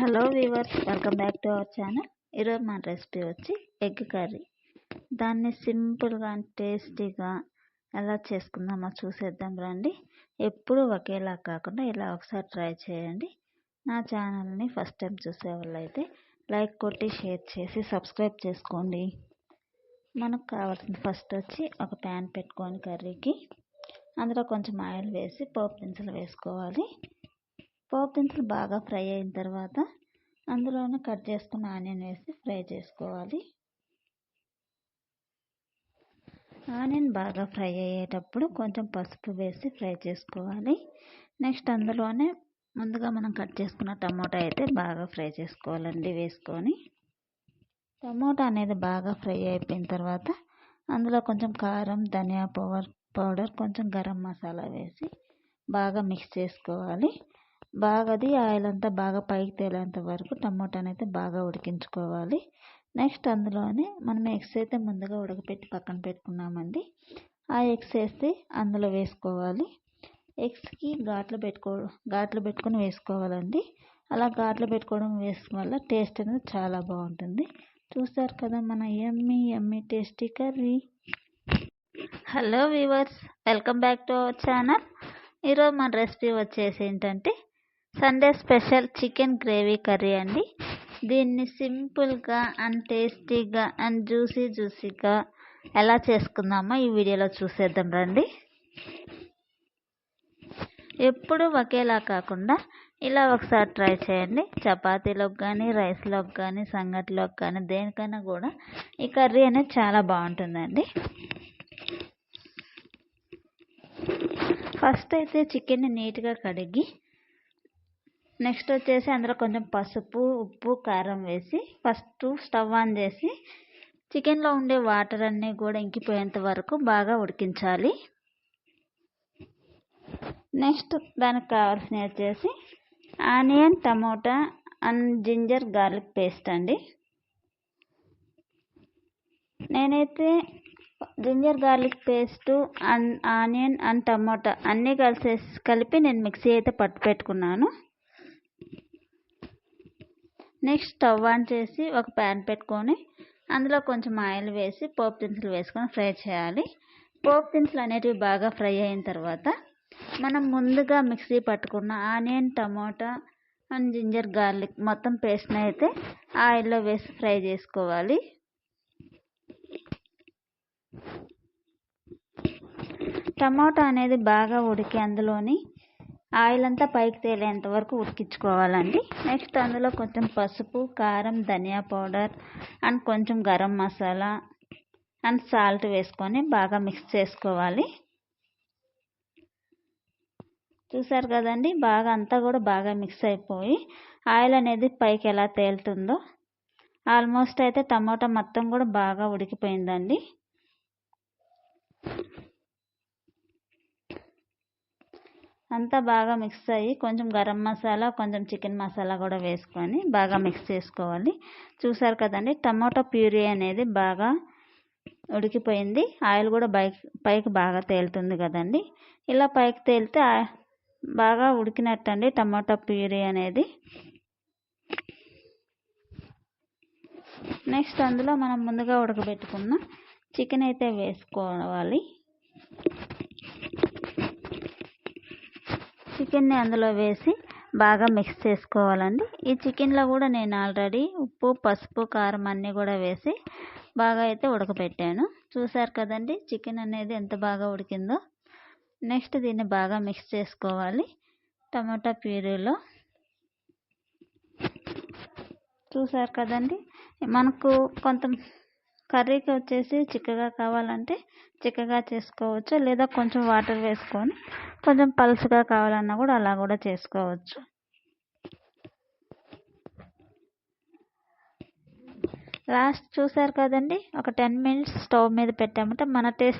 Hello viewers welcome back to our channel ఈరోజు మన recipe వచ్చి ఎగ్ కర్రీ దాన్ని సింపుల్గా టేస్టీగా ఎలా చేసుకుందామో చూసేద్దాం రండి. ఎప్పుడు ఒకేలా కాకుండా ఇలా ఒకసారి ట్రై చేయండి. నా ఛానల్ని ఫస్ట్ టైం చూసే వాళ్ళైతే లైక్ కొట్టి షేర్ చేసి సబ్స్క్రైబ్ చేసుకోండి. మనకు కావాల్సింది ఫస్ట్ వచ్చి ఒక ప్యాన్ పెట్టుకొని కర్రీకి అందులో కొంచెం ఆయిల్ వేసి పోపు దినుసులు వేసుకోవాలి. పోపు దినుసులు బాగా ఫ్రై అయిన తర్వాత అందులోనే కట్ చేసుకున్న ఆనియన్ వేసి ఫ్రై చేసుకోవాలి. ఆనియన్ బాగా ఫ్రై అయ్యేటప్పుడు కొంచెం పసుపు వేసి ఫ్రై చేసుకోవాలి. నెక్స్ట్ అందులోనే ముందుగా మనం కట్ చేసుకున్న టమోటా అయితే బాగా ఫ్రై చేసుకోవాలండి వేసుకొని. టమోటా అనేది బాగా ఫ్రై అయిపోయిన తర్వాత అందులో కొంచెం కారం ధనియా పౌడర్ పౌడర్ కొంచెం గరం మసాలా వేసి బాగా మిక్స్ చేసుకోవాలి. బాగా అది ఆయిల్ అంతా బాగా పైకి తేలేంత వరకు టమోటాని అయితే బాగా ఉడికించుకోవాలి. నెక్స్ట్ అందులోనే మనం ఎగ్స్ అయితే ముందుగా ఉడకపెట్టి పక్కన పెట్టుకున్నామండి. ఆ ఎగ్స్ వేసి అందులో వేసుకోవాలి. ఎగ్స్కి ఘాట్లు పెట్టుకో ఘాట్లు పెట్టుకొని వేసుకోవాలండి. అలా ఘాట్లు పెట్టుకోవడం వేసుకోవడం వల్ల టేస్ట్ అనేది చాలా బాగుంటుంది. చూస్తారు కదా మన yummy yummy tasty curry. Hello viewers welcome back to our channel. ఈరోజు మన రెసిపీ వచ్చేసి ఏంటంటే Sunday special chicken gravy curry అండి. దీన్ని సింపుల్గా అండ్ టేస్టీగా అండ్ జ్యూసీ జ్యూసీగా ఎలా చేసుకుందామో ఈ వీడియోలో చూసేద్దాం రండి. ఎప్పుడు ఒకేలా కాకుండా ఇలా ఒకసారి ట్రై చేయండి. చపాతీలోకి కానీ రైస్లోకి కానీ సంగటిలోకి కానీ దేనికైనా కూడా ఈ కర్రీ అనేది చాలా బాగుంటుందండి. ఫస్ట్ అయితే చికెన్ని నీట్గా కడిగి నెక్స్ట్ వచ్చేసి అందులో కొంచెం పసుపు ఉప్పు కారం వేసి ఫస్ట్ స్టవ్ ఆన్ చేసి చికెన్లో ఉండే వాటర్ అన్నీ కూడా ఇంకిపోయేంత వరకు బాగా ఉడికించాలి. నెక్స్ట్ దానికి కావాల్సినవి వచ్చేసి onion tomato and ginger garlic paste అండి. నేనైతే ginger garlic paste and onion and tomato అన్నీ కలిసేసి కలిపి నేను మిక్సీ అయితే పట్టు పెట్టుకున్నాను నెక్స్ట్ స్టవ్ ఆన్ చేసి ఒక ప్యాన్ పెట్టుకొని అందులో కొంచెం ఆయిల్ వేసి పోపు దినుసులు వేసుకొని ఫ్రై చేయాలి. పోపు దినుసులు అనేటివి బాగా ఫ్రై అయిన తర్వాత మనం ముందుగా మిక్సీ పట్టుకున్న onion tomato and ginger garlic మొత్తం పేస్ట్ని అయితే ఆయిల్లో వేసి ఫ్రై చేసుకోవాలి. టమాటా అనేది బాగా ఉడికి అందులోని ఆయిల్ అంతా పైకి తేలేంత వరకు ఉడికించుకోవాలండి. నెక్స్ట్ అందులో కొంచెం పసుపు కారం ధనియా పౌడర్ అండ్ కొంచెం గరం మసాలా అండ్ సాల్ట్ వేసుకొని బాగా మిక్స్ చేసుకోవాలి. చూసారు కదండి బాగా అంతా కూడా బాగా మిక్స్ అయిపోయి ఆయిల్ అనేది పైకి ఎలా తేలుతుందో ఆల్మోస్ట్ అయితే టమాటా మొత్తం కూడా బాగా ఉడికిపోయిందండి. అంతా బాగా మిక్స్ అయ్యి కొంచెం గరం మసాలా కొంచెం చికెన్ మసాలా కూడా వేసుకొని బాగా మిక్స్ చేసుకోవాలి. చూసారు కదండి టమాటో ప్యూరీ అనేది బాగా ఉడికిపోయింది. ఆయిల్ కూడా పైకి పైకి బాగా తేలుతుంది కదండి. ఇలా పైకి తేలితే బాగా ఉడికినట్టండి టమాటో ప్యూరీ అనేది. నెక్స్ట్ అందులో మనం ముందుగా ఉడకబెట్టుకున్న చికెన్ అయితే వేసుకోవాలి. చికెన్ని అందులో వేసి బాగా మిక్స్ చేసుకోవాలండి. ఈ చికెన్లో కూడా నేను ఆల్రెడీ ఉప్పు పసుపు కారం అన్నీ కూడా వేసి బాగా అయితే ఉడకబెట్టాను చూసారు కదండి చికెన్ అనేది ఎంత బాగా ఉడికిందో. నెక్స్ట్ దీన్ని బాగా మిక్స్ చేసుకోవాలి టమాటా ప్యూరీలో. చూసారు కదండి మనకు కొంత కర్రీకి వచ్చేసి చిక్కగా కావాలంటే చిక్కగా చేసుకోవచ్చు లేదా కొంచెం వాటర్ వేసుకొని కొంచెం పలుసుగా కావాలన్నా కూడా అలా కూడా చేసుకోవచ్చు. లాస్ట్ చూసారు కదండి? ఒక టెన్ మినిట్స్ స్టవ్ మీద పెట్టామంటే మన టేస్ట్